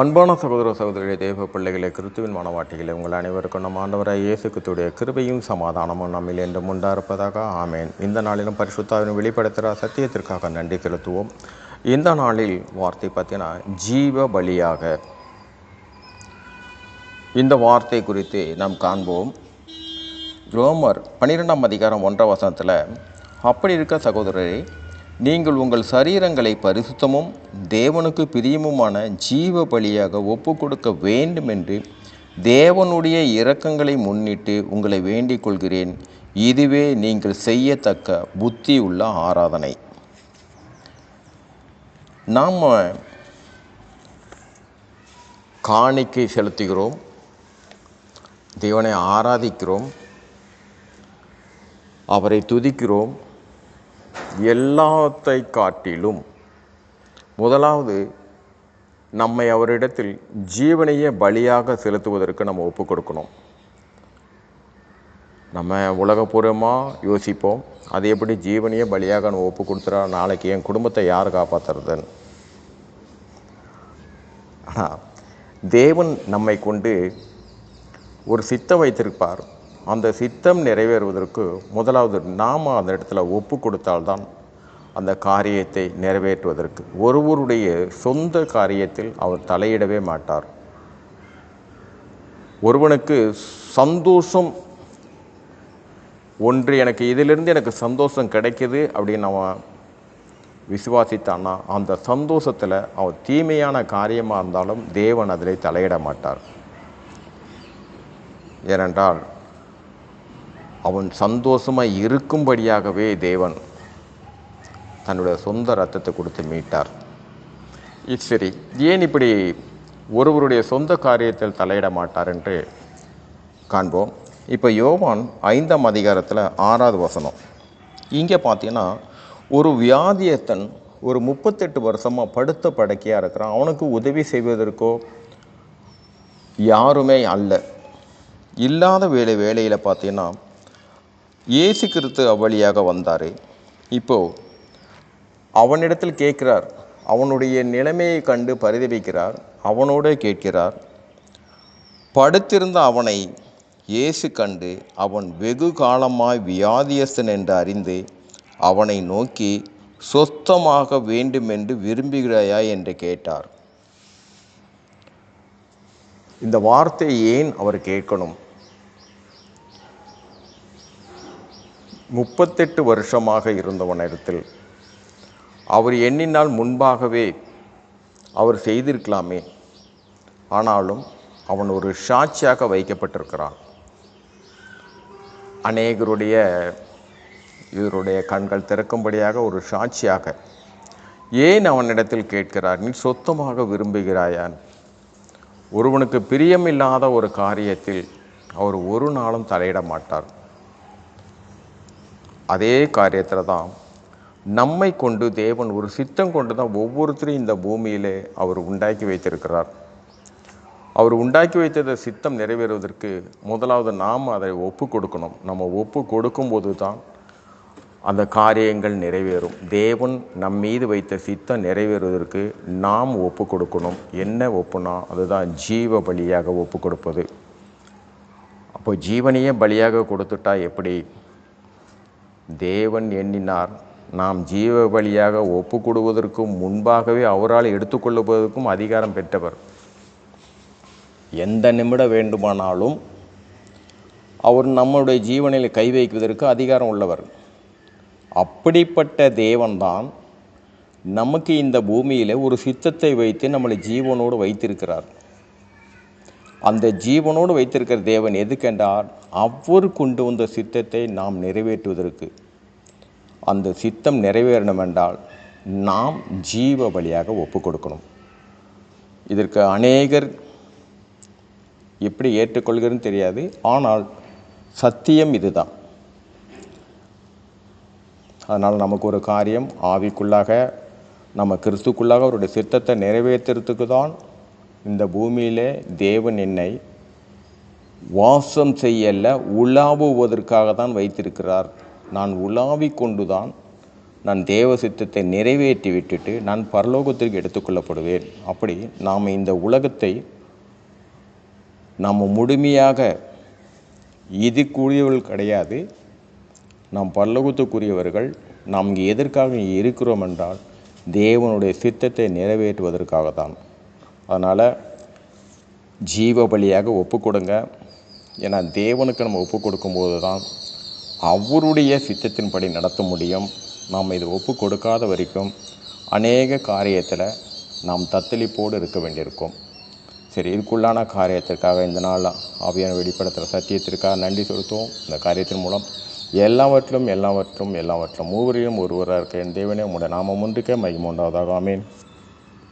அன்பான சகோதர சகோதரிகளே தேவ பிள்ளைகளை கிறிஸ்துவின் மனவாட்டிகளை உங்கள் அனைவருக்கும் நம் ஆண்டவராய் இயேசுக்குத்துடைய கிருபையும் சமாதானமும் நம்மில் என்றும் உண்டாயிருப்பதாக. ஆமேன். இந்த நாளிலும் பரிசுத்தாவின் வெளிப்படுத்துகிற சத்தியத்திற்காக நன்றி செலுத்துவோம். இந்த நாளில் வார்த்தை பார்த்தீங்கன்னா ஜீவ பலியாக. இந்த வார்த்தை குறித்து நாம் காண்போம். ரோமர் பன்னிரெண்டாம் அதிகாரம் ஒன்றாம் வசனத்தில் அப்படி இருக்க சகோதரரை நீங்கள் உங்கள் சரீரங்களை பரிசுத்தமும் தேவனுக்கு பிரியமுமான ஜீவ பலியாக ஒப்பு கொடுக்க வேண்டும் என்று தேவனுடைய இரக்கங்களை முன்னிட்டு உங்களை வேண்டிக் கொள்கிறேன். இதுவே நீங்கள் செய்யத்தக்க புத்தி உள்ள ஆராதனை. நாம் காணிக்கை செலுத்துகிறோம். தேவனை ஆராதிக்கிறோம். அவரை துதிக்கிறோம். எல்லாத்தை காட்டிலும் முதலாவது நம்மை அவரிடத்தில் ஜீவனையே பலியாக செலுத்துவதற்கு நம்ம ஒப்பு கொடுக்கணும். நம்ம உலகபூர்வமாக யோசிப்போம் அது எப்படி ஜீவனையே பலியாக நம்ம ஒப்பு கொடுத்துறா நாளைக்கு என் குடும்பத்தை யார் காப்பாற்றுறதுன்னு ஆனால் தேவன் நம்மை கொண்டு ஒரு சித்தம் வைத்திருப்பார். அந்த சித்தம் நிறைவேறுவதற்கு முதலாவது நாம் அந்த இடத்துல ஒப்பு கொடுத்தால்தான் அந்த காரியத்தை நிறைவேற்றுவதற்கு. ஒருவருடைய சொந்த காரியத்தில் அவர் தலையிடவே மாட்டார். ஒருவனுக்கு சந்தோஷம் ஒன்று எனக்கு இதிலிருந்து எனக்கு சந்தோஷம் கிடைக்குது அப்படின்னு அவன் விசுவாசித்தான்னா அந்த சந்தோஷத்தில் அவன் தீமையான காரியமாக இருந்தாலும் தேவன் அதில் தலையிட மாட்டார். ஏனென்றால் அவன் சந்தோஷமாக இருக்கும்படியாகவே தேவன் தன்னுடைய சொந்த ரத்தத்தை கொடுத்து மீட்டார். இது சரி ஏன் இப்படி ஒருவருடைய சொந்த காரியத்தில் தலையிட மாட்டார் என்று காண்போம். இப்போ யோவான் ஐந்தாம் அதிகாரத்தில் ஆறாவது வசனம். இங்கே பார்த்தீங்கன்னா ஒரு வியாதியத்தன் ஒரு முப்பத்தெட்டு வருஷமாக படுத்த படுக்கையாக இருக்கிறான். அவனுக்கு உதவி செய்வதற்கோ யாருமே அல்ல. இல்லாத வேலை வேலையில் பார்த்தீங்கன்னா இயேசு கிறிஸ்து அவ்வழியாக வந்தார். இப்போது அவனிடத்தில் கேட்கிறார். அவனுடைய நிலைமையை கண்டு பரிதவிக்கிறார் அவனோடு கேட்கிறார். படுத்திருந்த அவனை இயேசு கண்டு அவன் வெகு காலமாய் வியாதியஸ்தன் என்று அறிந்து அவனை நோக்கி சொத்தமாக வேண்டுமென்று விரும்புகிறாயா? என்று கேட்டார். இந்த வார்த்தை ஏன் அவர் கேட்கணும்? முப்பத்தெட்டு வருஷமாக இருந்தவனிடத்தில் அவர் எண்ணினால் முன்பாகவே அவர் செய்திருக்கலாமே. ஆனாலும் அவன் ஒரு சாட்சியாக வைக்கப்பட்டிருக்கிறான். அநேகருடைய இவருடைய கண்கள் திறக்கும்படியாக ஒரு சாட்சியாக ஏன் அவனிடத்தில் கேட்கிறார்? நீ சொத்தமாக விரும்புகிறாயான். ஒருவனுக்கு பிரியமில்லாத ஒரு காரியத்தில் அவர் ஒரு நாளும் தலையிட மாட்டார். அதே காரியத்தில் தான் நம்மை கொண்டு தேவன் ஒரு சித்தம் கொண்டு தான் ஒவ்வொருத்தரையும் இந்த பூமியிலே அவர் உண்டாக்கி வைத்திருக்கிறார். அவர் உண்டாக்கி வைத்தத சித்தம் நிறைவேறுவதற்கு முதலாவது நாம் அதை ஒப்பு கொடுக்கணும். நம்ம ஒப்பு கொடுக்கும்போது தான் அந்த காரியங்கள் நிறைவேறும். தேவன் நம் மீது வைத்த சித்தம் நிறைவேறுவதற்கு நாம் ஒப்பு கொடுக்கணும். என்ன ஒப்புனா அதுதான் ஜீவ பலியாக ஒப்பு கொடுப்பது. அப்போ ஜீவனையே பலியாக கொடுத்துட்டா எப்படி? தேவன் எண்ணினார். நாம் ஜீவ பலியாக ஒப்பு கொடுவதற்கும் முன்பாகவே அவரால் எடுத்துக்கொள்ளுவதற்கும் அதிகாரம் பெற்றவர். எந்த நிமிடம் வேண்டுமானாலும் அவர் நம்முடைய ஜீவனில் கை வைக்குவதற்கு அதிகாரம் உள்ளவர். அப்படிப்பட்ட தேவன்தான் நமக்கு இந்த பூமியில் ஒரு சித்தத்தை வைத்து நம்மளை ஜீவனோடு வைத்திருக்கிறார். அந்த ஜீவனோடு வைத்திருக்கிற தேவன் எதுக்கென்றால் அவர் கொண்டு வந்த சித்தத்தை நாம் நிறைவேற்றுவதற்கு. அந்த சித்தம் நிறைவேறணும் என்றால் நாம் ஜீவ வழியாக ஒப்பு கொடுக்கணும். இதற்கு அநேகர் எப்படி ஏற்றுக்கொள்கிறன்னு தெரியாது. ஆனால் சத்தியம் இதுதான். அதனால் நமக்கு ஒரு காரியம் ஆவிக்குள்ளாக நம்ம கிறிஸ்துக்குள்ளாக அவருடைய சித்தத்தை நிறைவேற்றுறதுக்கு தான் இந்த பூமியிலே தேவன் என்னை வாசம் செய்யல உலாவுவதற்காக தான் வைத்திருக்கிறார். நான் உலாவி கொண்டு தான் நான் தேவ சித்தத்தை நிறைவேற்றி விட்டுட்டு நான் பரலோகத்திற்கு எடுத்துக்கொள்ளப்படுவேன் அப்படி நாம் இந்த உலகத்தை நாம் முழுமையாக இதுக்குரியவர்கள் கிடையாது. நாம் பரலோகத்துக்குரியவர்கள். நாம் இங்கே எதற்காக இருக்கிறோம் என்றால் தேவனுடைய சித்தத்தை நிறைவேற்றுவதற்காக தான் அதனால் ஜீவ பலியாக ஒப்பு கொடுங்க ஏன்னா தேவனுக்கு நம்ம ஒப்பு கொடுக்கும்போது தான் அவருடைய சித்தத்தின்படி நடத்த முடியும். நாம் இதை ஒப்பு கொடுக்காத வரைக்கும் அநேக காரியத்தில் நாம் தத்தளிப்போடு இருக்க வேண்டியிருக்கும். சரி இதுக்குள்ளான காரியத்திற்காக இந்த நாள் ஆவியான வெளிப்படுத்துகிற சத்தியத்திற்காக நன்றி செலுத்துவோம். இந்த காரியத்தின் மூலம் எல்லாவற்றிலும் எல்லாவற்றும் எல்லாவற்றும் மூவரையும் ஒருவராக இருக்க என் தேவனே உங்களுடைய நாமம் ஒன்றுக்கே மகிமுண்டாவதாக ஆமேன்.